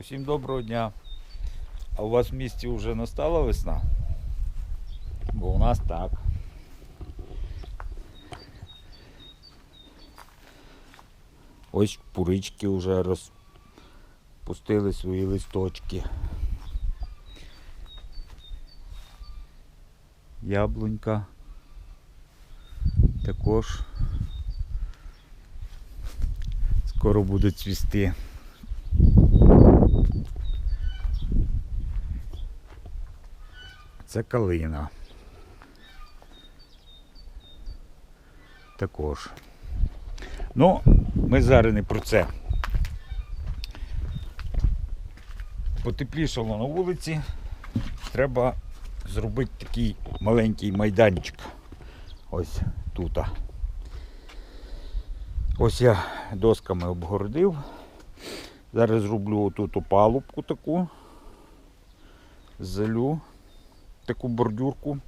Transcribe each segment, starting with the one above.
Усім доброго дня. А у вас в місті вже настала весна? Бо у нас так. Ось пурички вже розпустили свої листочки. Яблунька також скоро буде цвісти. Це калина. Також. Ну, ми зараз не про це. Потеплішало на вулиці. Треба зробити такий маленький майданчик. Ось тут. Ось я досками обгородив. Зараз зроблю отут опалубку таку. Залю таку бордюрку,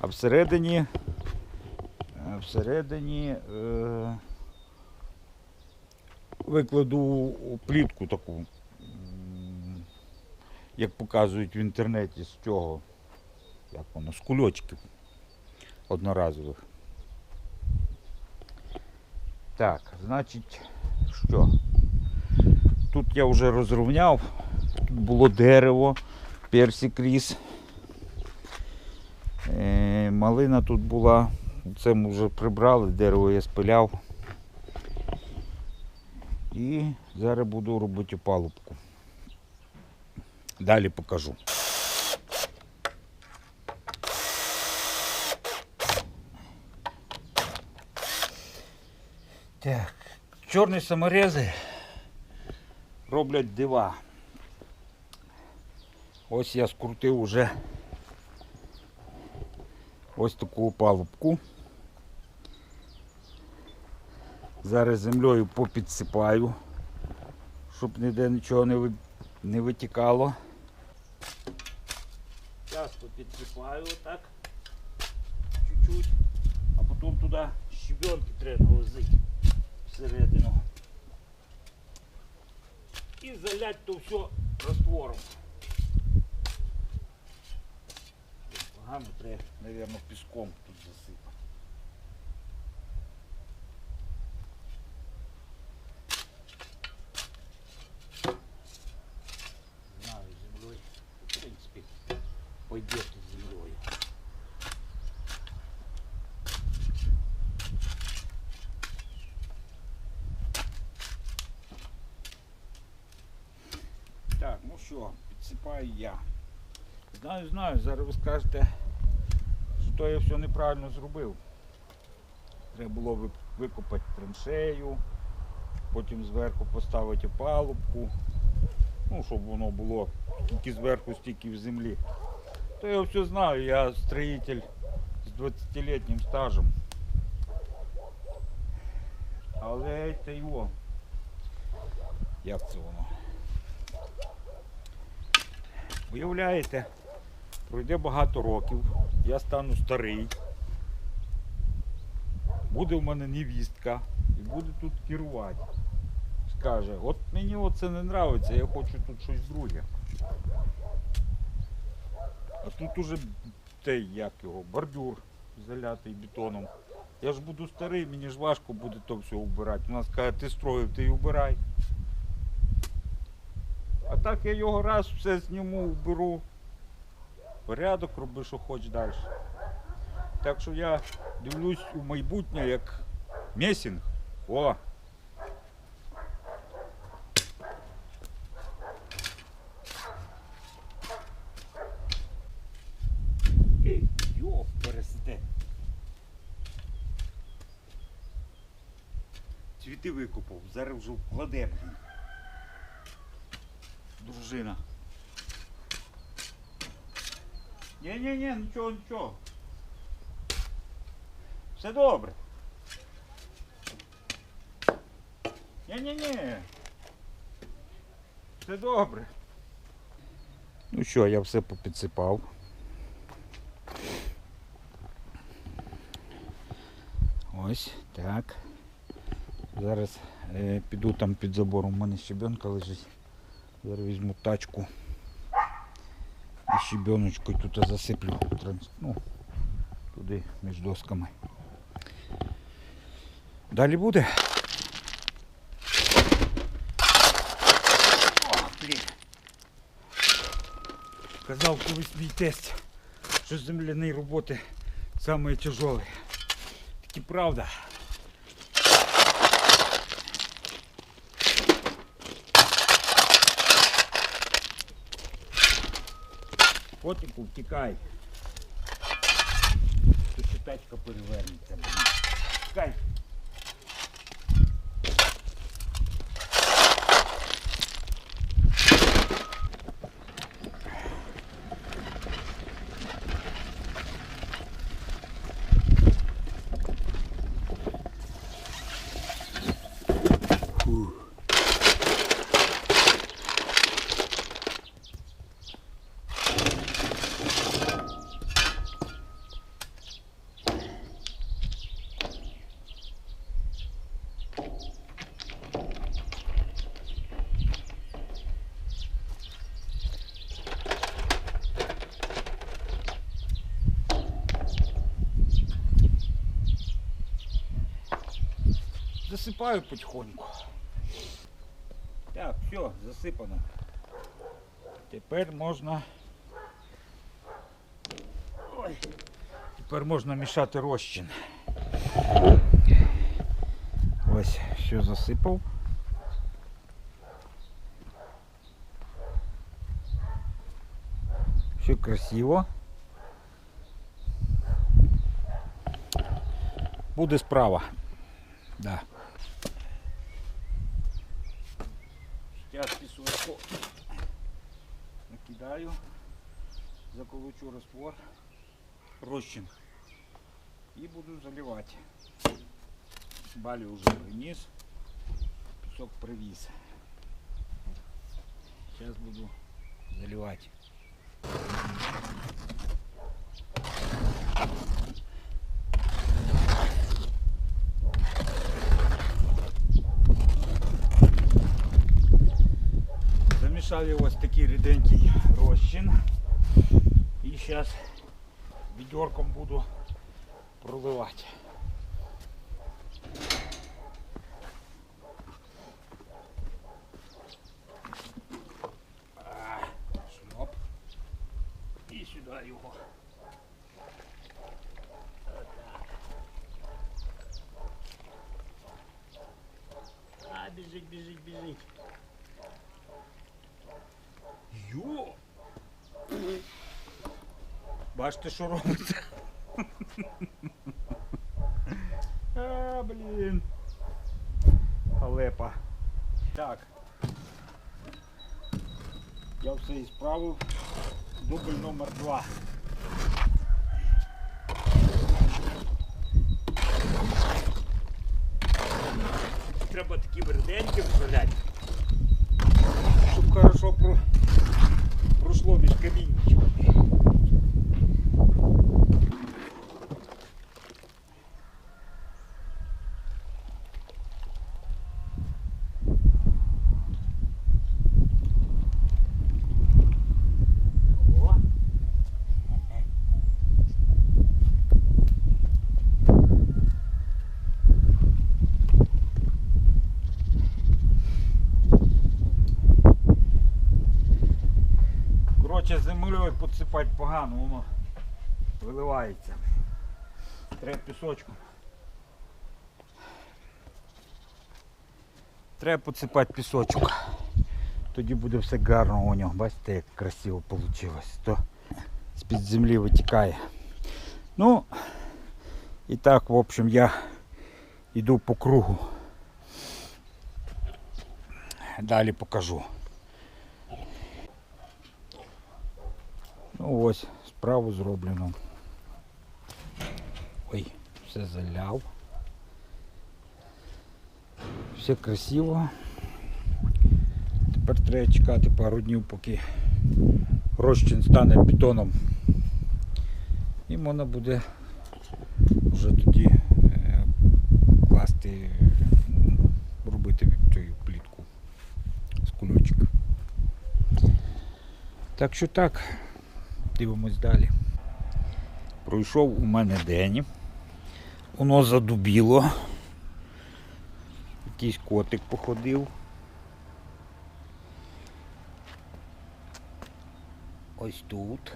а всередині, всередині е, викладу плітку таку, як показують в інтернеті з цього, як воно, з кульочків одноразових. Так, значить, що? Тут я вже розрівняв, тут було дерево, персик ріс. Е, малина тут була. Це ми вже прибрали, дерево я спиляв. І зараз буду робити опалубку. Далі покажу. Так, чорні саморези роблять дива. Ось я скрутив уже ось таку опалубку. Зараз землею попідсипаю, щоб ніде нічого не, ви- не витікало. Часто підсипаю отак. Чуть-чуть. А потім туди щебенки треба навозити всередину. І залять то все раствором. Погано треба, мабуть, піском тут засипати. Знаю, землею. В принципі, пойде тут землею. Так, ну що, підсипаю я. Знаю, знаю, зараз ви скажете, що я все неправильно зробив. Треба було викопати траншею, потім зверху поставити опалубку. Ну, щоб воно було тільки зверху, стільки в землі. То я все знаю, я строїтель з 20-літнім стажем. Але це його. Як це воно? Уявляєте, пройде багато років, я стану старий, буде в мене невістка і буде тут керувати. Скаже, от мені оце не подобається, я хочу тут щось друге. А тут уже той, як його, бордюр залятий бетоном. Я ж буду старий, мені ж важко буде то все вбирати. У нас каже, ти строїв, ти й убирай. А так я його раз все зніму, вберу. Порядок роби, що хоч далі. Так що я дивлюсь у майбутнє як месінг. О! Ей, Йоп, пересите. Цвіти викопав, зараз вже вкладе. Дружина. Ні-ні-ні, нічого, нічого. Все добре. Ні-ні-ні. Все добре. Ну що, я все попідсипав. Ось так. Зараз е, піду там під забором, у мене щебенка лежить. Зараз візьму тачку щебеночкою тут засиплю ну, туди між досками. Далі буде. О, блін. Казав колись мій тесть, що земляні роботи самые тяжелые. Таки правда. Котику втікай. Тут тачка перевернеться. Втікай. Засипаю потихоньку. Так, все, засипано. Тепер можна. Ой. Тепер можна мішати розчин. Ось, все засипав. Все красиво. Буде справа. Да. Сейчас накидаю, заколочу раствор, розчин і буду заливати. Балі вже приніс, пісок привіз. Зараз буду заливати. Замішав я ось такий ріденький розчин. І зараз відерком буду проливати. А, Шноп. І сюди його. А, біжить, біжить, біжить. Йо! Бачите, що робиться? А, блін. Халепа. Так. Я все і справив. Дубль номер два. Треба таким реденьким вставляти. Щоб хорошо про... пройшло між камінчиками. О. Коротше, землею підсипати погано, воно виливається. Треба пісочку. Треба підсипати пісочок. Тоді буде все гарно у нього. Бачите, як красиво вийшло. То з-під землі витікає. Ну, і так, в общем, я йду по кругу. Далі покажу. Ну ось, справу зроблено. Ой, все заляв. Все красиво. Тепер треба чекати пару днів, поки розчин стане бетоном. І можна буде вже тоді е, класти, робити цю плітку з кульочок. Так що так, дивимось далі. Пройшов у мене день. Воно задубіло. Якийсь котик походив. Ось тут.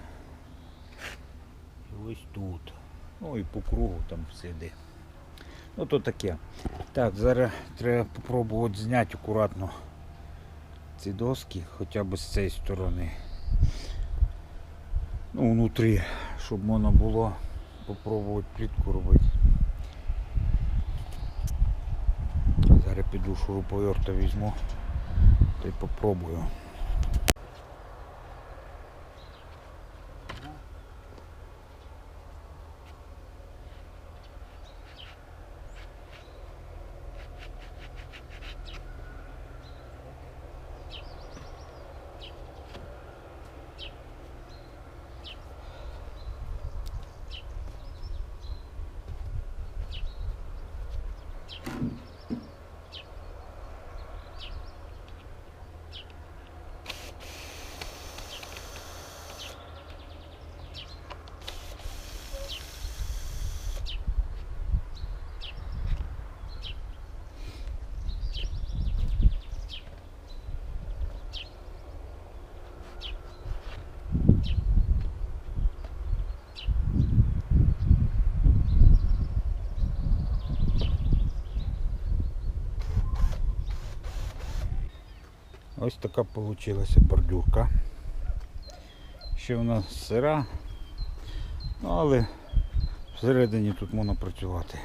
І ось тут. Ну і по кругу там сиди. Ну то таке. Так, зараз треба спробувати зняти акуратно ці доски, хоча б з цієї сторони. Ну, внутрі, щоб можна було попробувати плітку робити. Зараз піду шуруповерта візьму та й попробую. Ось така вийшла бордюрка. Ще вона сира, ну, але всередині тут можна працювати.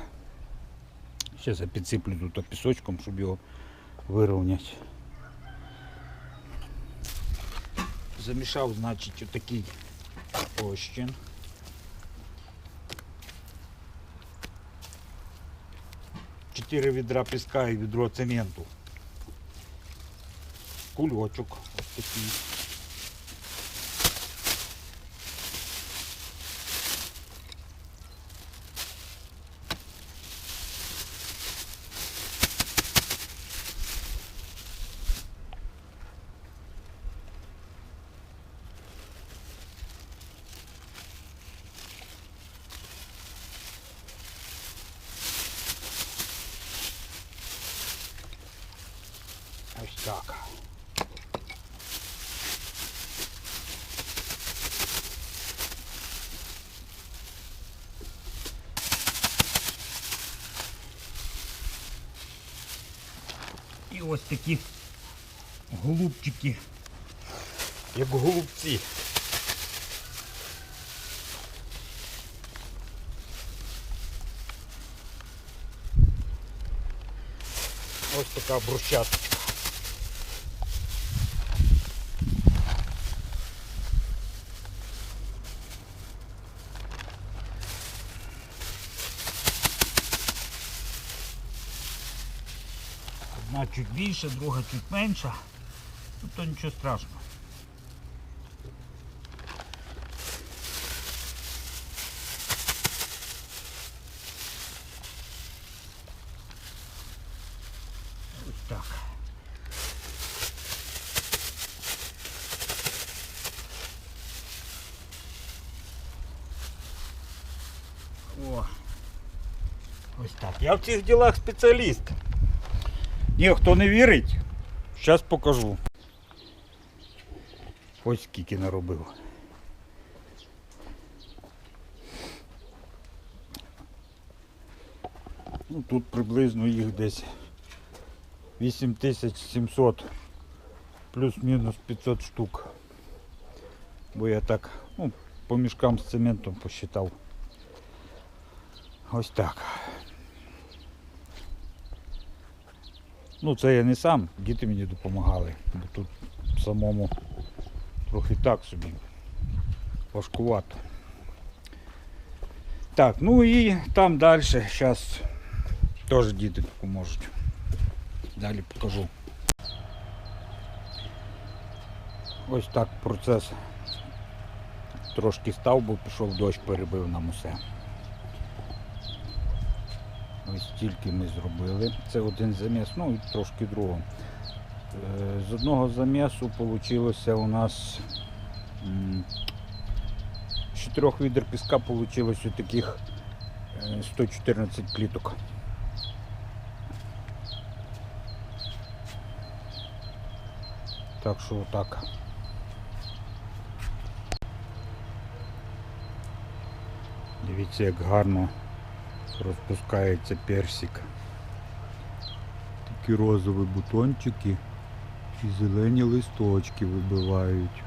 Зараз я підсиплю тут пісочком, щоб його вирівняти. Замішав, значить, отакий розчин. Чотири відра піска і відро цементу кульочок ось такий. Ось так. І ось такі голубчики, як голубці. Ось така брусчаточка. чуть більше, друга чуть менша. Ну то нічого страшного. Ось так. О. Ось так. Я в цих ділах спеціаліст. Ні, хто не вірить, зараз покажу. Ось скільки наробив. Ну, тут приблизно їх десь 8700 плюс-мінус 500 штук. Бо я так ну, по мішкам з цементом посчитав. Ось так. Ну це я не сам, діти мені допомагали, бо тут самому трохи так собі важкувато. Так, ну і там далі зараз теж діти допоможуть. Далі покажу. Ось так процес трошки став, бо пішов дощ, перебив нам усе. Ось тільки ми зробили. Це один заміс, ну і трошки другого. Е, З одного замісу вийшло у нас З чотирьох відер піска вийшло таких 114 пліток. Так що отак. Дивіться, як гарно розпускається персик. Такі розові бутончики і зелені листочки вибивають.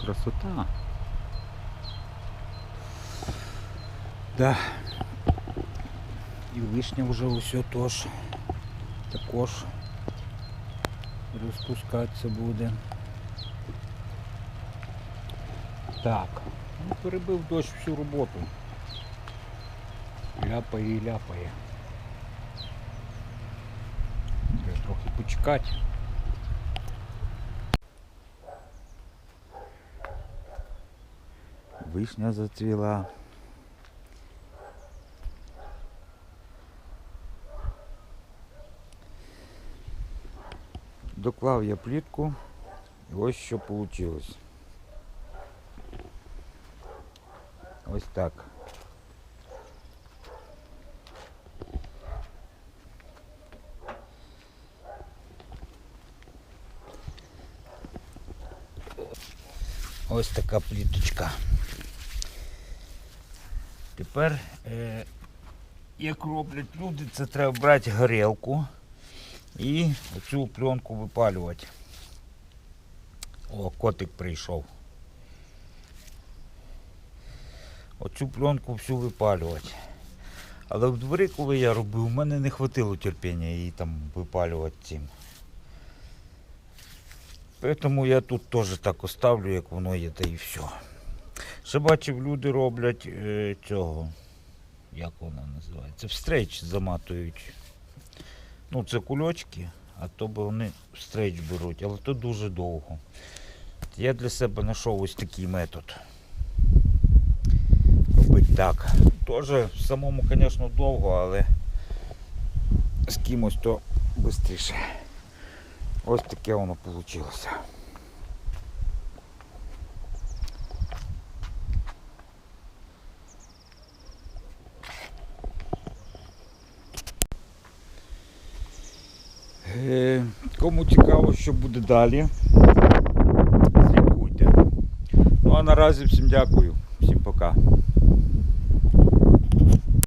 Красота. Да. І вишня вже усе теж також розпускатися буде. Так, ну перебив дощ всю роботу. Ляпає і ляпає. Треба трохи почекати. Вишня зацвіла. Доклав я плітку. І ось що вийшло. Ось так. Ось така пліточка. Тепер, е, як роблять люди, це треба брати горілку і оцю пленку випалювати. О, котик прийшов. Оцю пленку всю випалювати. Але в дворі, коли я робив, у мене не хватило терпіння її там випалювати цим. Тому я тут теж так оставлю, як воно є, та і все. Ще бачив, люди роблять е, цього. Як вона називається? В стрейч заматують. Ну, це кульочки, а то би вони в стрейч беруть, але то дуже довго. Я для себе знайшов ось такий метод. Так. Теж самому, звісно, довго, але з кимось то швидше. Ось таке воно вийшло. Е, Кому цікаво, що буде далі, слідкуйте. Ну а наразі всім дякую, всім пока.